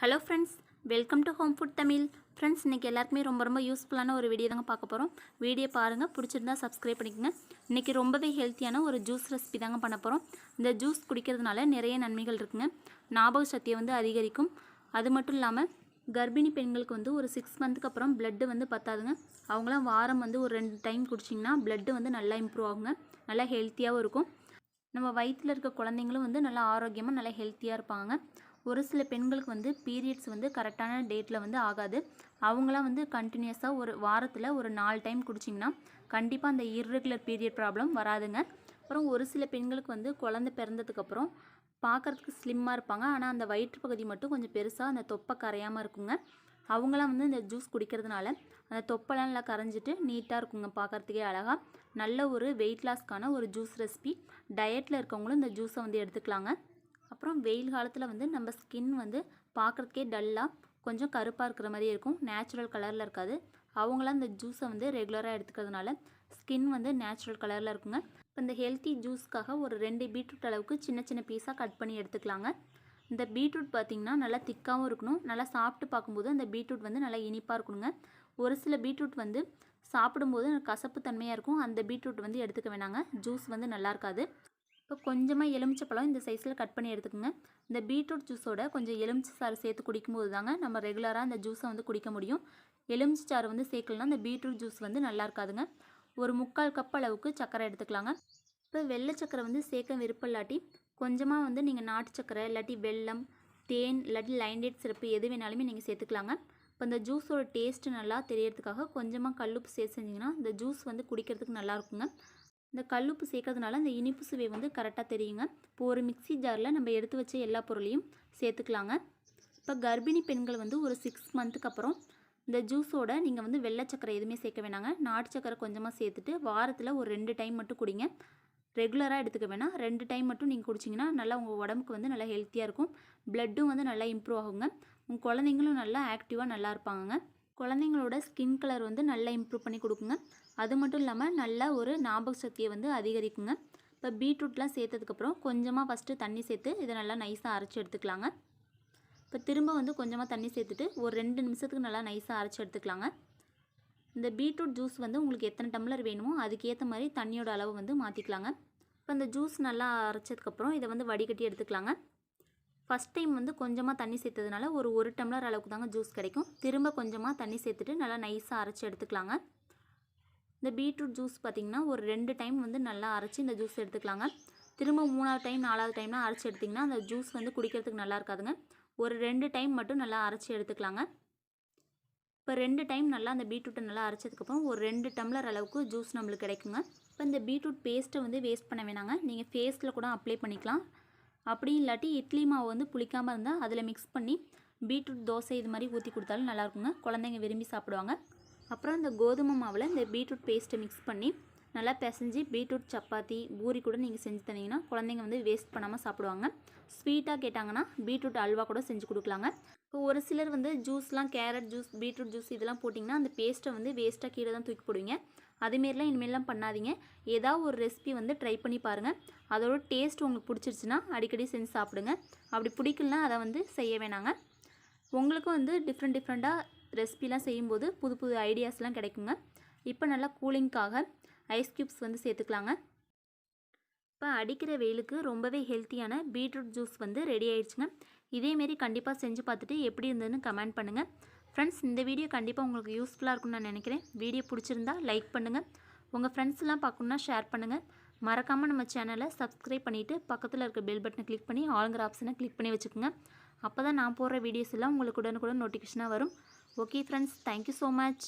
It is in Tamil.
Hello friends welcome to home food Tamil friends இன்றைக்கி எல்லாருக்குமே ரொம்ப ரொம்ப யூஸ்ஃபுல்லான ஒரு வீடியோ தாங்க பார்க்க போகிறோம் வீடியோ பாருங்கள் பிடிச்சிருந்தா சப்ஸ்கிரைப் பண்ணிக்கோங்க. இன்றைக்கி ரொம்பவே ஹெல்த்தியான ஒரு ஜூஸ் ரெசிபி தாங்க பண்ண போகிறோம் இந்த ஜூஸ் குடிக்கிறதுனால நிறைய நன்மைகள் இருக்குங்க. ஞாபக சக்தியை வந்து அதிகரிக்கும். அது மட்டும் இல்லாமல் கர்ப்பிணி பெண்களுக்கு வந்து ஒரு சிக்ஸ் மந்த்துக்கு அப்புறம் பிளட்டு வந்து பத்தாதுங்க. அவங்களாம் வாரம் வந்து ஒரு ரெண்டு டைம் குடிச்சிங்கன்னா பிளட்டு வந்து நல்லா இம்ப்ரூவ் ஆகுங்க. நல்லா ஹெல்த்தியாகவும் இருக்கும். நம்ம வயிற்றில் இருக்க குழந்தைங்களும் வந்து நல்லா ஆரோக்கியமாக நல்லா ஹெல்த்தியாக இருப்பாங்க. ஒரு சில பெண்களுக்கு வந்து பீரியட்ஸ் வந்து கரெக்டான டேட்டில் வந்து ஆகாது. அவங்களாம் வந்து கண்டினியூஸாக ஒரு வாரத்தில் ஒரு நாலு டைம் குடிச்சிங்கன்னா கண்டிப்பாக அந்த இர்ரெகுலர் பீரியட் ப்ராப்ளம் வராதுங்க. அப்புறம் ஒரு சில பெண்களுக்கு வந்து குழந்தை பிறந்ததுக்கப்புறம் பார்க்குறதுக்கு ஸ்லிம்மாக இருப்பாங்க. ஆனால் அந்த வயிற்று பகுதி மட்டும் கொஞ்சம் பெருசாக அந்த தொப்பை கரையாமல் இருக்குங்க. அவங்களாம் வந்து இந்த ஜூஸ் குடிக்கிறதுனால அந்த தொப்பெல்லாம் நல்லா கரைஞ்சிட்டு நீட்டாக இருக்குங்க பார்க்குறதுக்கே அழகாக நல்ல ஒரு வெயிட் லாஸ்க்கான ஒரு ஜூஸ் ரெசிபி டயட்டில் இருக்கவங்களும் இந்த ஜூஸை வந்து எடுத்துக்கலாங்க. அப்புறம் வெயில் காலத்தில் வந்து நம்ம ஸ்கின் வந்து பார்க்குறதுக்கே டல்லாக கொஞ்சம் கருப்பாக இருக்கிற மாதிரி இருக்கும். நேச்சுரல் கலரில் இருக்காது. அவங்களாம் இந்த ஜூஸை வந்து ரெகுலராக எடுத்துக்கிறதுனால ஸ்கின் வந்து நேச்சுரல் கலரில் இருக்குங்க. இப்போ இந்த ஹெல்த்தி ஜூஸ்க்காக ஒரு ரெண்டு பீட்ரூட் அளவுக்கு சின்ன சின்ன பீஸாக கட் பண்ணி எடுத்துக்கலாங்க. இந்த பீட்ரூட் பார்த்திங்கன்னா நல்லா திக்காகவும் இருக்கணும். நல்லா சாப்பிட்டு பார்க்கும்போது அந்த பீட்ரூட் வந்து நல்லா இனிப்பாக இருக்கணுங்க. ஒரு சில பீட்ரூட் வந்து சாப்பிடும்போது கசப்பு தன்மையாக இருக்கும். அந்த பீட்ரூட் வந்து எடுத்துக்க வேணாங்க. ஜூஸ் வந்து நல்லா இருக்காது. இப்போ கொஞ்சமாக எலுமிச்சை பழம் இந்த சைஸில் கட் பண்ணி எடுத்துக்கோங்க. இந்த பீட்ரூட் ஜூஸோட கொஞ்சம் எலுமிச்சை சாறு சேர்த்து குடிக்கும்போது தாங்க நம்ம ரெகுலராக அந்த ஜூஸை வந்து குடிக்க முடியும். எலுமிச்சை சாறு வந்து சேர்க்கலனா அந்த பீட்ரூட் ஜூஸ் வந்து நல்லா இருக்காதுங்க. ஒரு முக்கால் கப் அளவுக்கு சர்க்கரை எடுத்துக்கலாங்க. இப்போ வெள்ளை சக்கரை வந்து சேர்க்க விருப்பம் இல்லாட்டி கொஞ்சமாக வந்து நீங்கள் நாட்டு சக்கரை இல்லாட்டி வெல்லம் தேன் இல்லாட்டி லைன் டேட் சிறப்பு எது வேணாலுமே நீங்கள் சேர்த்துக்கலாங்க. இப்போ இந்த ஜூஸோட டேஸ்ட்டு நல்லா தெரியறதுக்காக கொஞ்சமாக கல்லுப்பு சேர்த்து செஞ்சிங்கன்னா இந்த ஜூஸ் வந்து குடிக்கிறதுக்கு நல்லா இருக்குங்க. இந்த கல்லுப்பு சேர்க்கறதுனால இந்த இனிப்பு சுவை வந்து கரெக்டாக தெரியுங்க. இப்போ ஒரு மிக்சி ஜாரில் நம்ம எடுத்து வச்ச எல்லா பொருளையும் சேர்த்துக்கலாங்க. இப்போ கர்ப்பிணி பெண்கள் வந்து ஒரு சிக்ஸ் மந்த்துக்கு அப்புறம் இந்த ஜூஸோட நீங்கள் வந்து வெள்ளை சக்கரை எதுவுமே சேர்க்க வேணாங்க. நாட்டு சக்கரை கொஞ்சமாக சேர்த்துட்டு வாரத்தில் ஒரு ரெண்டு டைம் மட்டும் குடிங்க. ரெகுலராக எடுத்துக்க வேணாம். ரெண்டு டைம் மட்டும் நீங்கள் குடிச்சிங்கன்னா நல்லா உங்கள் உடம்புக்கு வந்து நல்லா ஹெல்த்தியாக இருக்கும். ப்ளட்டும் வந்து நல்லா இம்ப்ரூவ் ஆகுங்க. உங்கள் குழந்தைங்களும் நல்லா ஆக்டிவாக நல்லா இருப்பாங்க குழந்தைங்களோட ஸ்கின் கலர் வந்து நல்லா இம்ப்ரூவ் பண்ணி கொடுக்குங்க. அது மட்டும் இல்லாமல் நல்ல ஒரு ஞாபக சக்தியை வந்து அதிகரிக்குங்க. இப்போ பீட்ரூட்லாம் சேர்த்ததுக்கப்புறம் கொஞ்சமாக ஃபஸ்ட்டு தண்ணி சேர்த்து இதை நல்லா நைஸாக அரைச்சி எடுத்துக்கலாங்க. இப்போ திரும்ப வந்து கொஞ்சமாக தண்ணி சேர்த்துட்டு ஒரு ரெண்டு நிமிஷத்துக்கு நல்லா நைஸாக அரைச்சி எடுத்துக்கலாங்க. இந்த பீட்ரூட் ஜூஸ் வந்து உங்களுக்கு எத்தனை டம்ளர் வேணுமோ அதுக்கேற்ற மாதிரி தண்ணியோட அளவு வந்து மாற்றிக்கலாங்க இப்போ இந்த ஜூஸ் நல்லா அரைச்சதுக்கப்புறம் இதை வந்து வடிகட்டி எடுத்துக்கலாங்க. ஃபஸ்ட் டைம் வந்து கொஞ்சமாக தண்ணி சேர்த்ததுனால ஒரு ஒரு டம்ளர் அளவுக்கு தாங்க ஜூஸ் கிடைக்கும். திரும்ப கொஞ்சமாக தண்ணி சேர்த்துட்டு நல்லா நைஸாக அரைச்சி எடுத்துக்கலாங்க. இந்த பீட்ரூட் ஜூஸ் பார்த்திங்கன்னா ஒரு ரெண்டு டைம் வந்து நல்லா அரைச்சி இந்த ஜூஸ் எடுத்துக்கலாங்க. திரும்ப மூணாவது டைம் நாலாவது டைம்லாம் அரைச்சி எடுத்திங்கன்னா அந்த ஜூஸ் வந்து குடிக்கிறதுக்கு நல்லா இருக்காதுங்க. ஒரு ரெண்டு டைம் மட்டும் நல்லா அரைச்சி எடுத்துக்கலாங்க. இப்போ ரெண்டு டைம் நல்லா அந்த பீட்ரூட்டை நல்லா அரைச்சதுக்கப்புறம் ஒரு ரெண்டு டம்ளர் அளவுக்கு ஜூஸ் நம்மளுக்கு கிடைக்குங்க. இப்போ இந்த பீட்ரூட் பேஸ்ட்டை வந்து வேஸ்ட் பண்ண வேணாங்க. நீங்கள் ஃபேஸில் கூட அப்ளை பண்ணிக்கலாம். அப்படி இல்லாட்டி இட்லி மாவு வந்து புளிக்காமல் இருந்தால் அதில் மிக்ஸ் பண்ணி பீட்ரூட் தோசை இது மாதிரி ஊற்றி கொடுத்தாலும் நல்லாயிருக்குங்க குழந்தைங்க விரும்பி சாப்பிடுவாங்க. அப்புறம் இந்த கோதுமை மாவில் இந்த பீட்ரூட் பேஸ்ட்டை மிக்ஸ் பண்ணி நல்லா பிசைஞ்சு பீட்ரூட் சப்பாத்தி பூரி கூட நீங்கள் செஞ்சு தந்தீங்கன்னா குழந்தைங்க வந்து வேஸ்ட் பண்ணாமல் சாப்பிடுவாங்க. ஸ்வீட்டாக கேட்டாங்கன்னா பீட்ரூட் அல்வா கூட செஞ்சு கொடுக்கலாங்க. இப்போ ஒரு சிலர் வந்து ஜூஸ்லாம் கேரட் ஜூஸ் பீட்ரூட் ஜூஸ் இதெல்லாம் போட்டிங்கன்னா அந்த பேஸ்ட்டை வந்து வேஸ்ட்டாக கீழே தான் தூக்கி போடுவீங்க. அதுமாரிலாம் இனிமேலாம் பண்ணாதீங்க. ஏதாவது ஒரு ரெசிபி வந்து ட்ரை பண்ணி பாருங்கள் அதோட டேஸ்ட் உங்களுக்கு பிடிச்சிருச்சுன்னா அடிக்கடி செஞ்சு சாப்பிடுங்க. அப்படி பிடிக்கலனா அதை வந்து செய்ய வேணாங்க. உங்களுக்கும் வந்து டிஃப்ரெண்ட் டிஃப்ரெண்ட்டாக ரெசிபிலாம் செய்யும்போது புது புது ஐடியாஸ்லாம் கிடைக்குங்க. இப்போ நல்லா கூலிங்க்காக ஐஸ் க்யூப்ஸ் வந்து சேர்த்துக்கலாங்க. இப்போ அடிக்கிற வெயிலுக்கு ரொம்பவே ஹெல்த்தியான பீட்ரூட் ஜூஸ் வந்து ரெடி ஆயிடுச்சுங்க. இதேமாரி கண்டிப்பாக செஞ்சு பார்த்துட்டு எப்படி இருந்ததுன்னு கமெண்ட் பண்ணுங்கள் ஃப்ரெண்ட்ஸ் இந்த வீடியோ கண்டிப்பாக உங்களுக்கு யூஸ்ஃபுல்லாக இருக்கும்னு நான் நினைக்கிறேன். வீடியோ பிடிச்சிருந்தா லைக் பண்ணுங்கள் உங்கள் ஃப்ரெண்ட்ஸ்லாம் பார்க்கணுன்னா ஷேர் பண்ணுங்கள் மறக்காமல் நம்ம சேனலை சப்ஸ்கிரைப் பண்ணிவிட்டு பக்கத்தில் இருக்க பெல் பட்டனை கிளிக் பண்ணி ஆளுங்கிற ஆப்ஷனை கிளிக் பண்ணி வச்சுக்கோங்க. அப்போ தான் நான் போடுற வீடியோஸ் எல்லாம் உங்களுக்கு உடனுக்குடன் நோட்டிஃபிகேஷனாக வரும். Okay friends thank you so much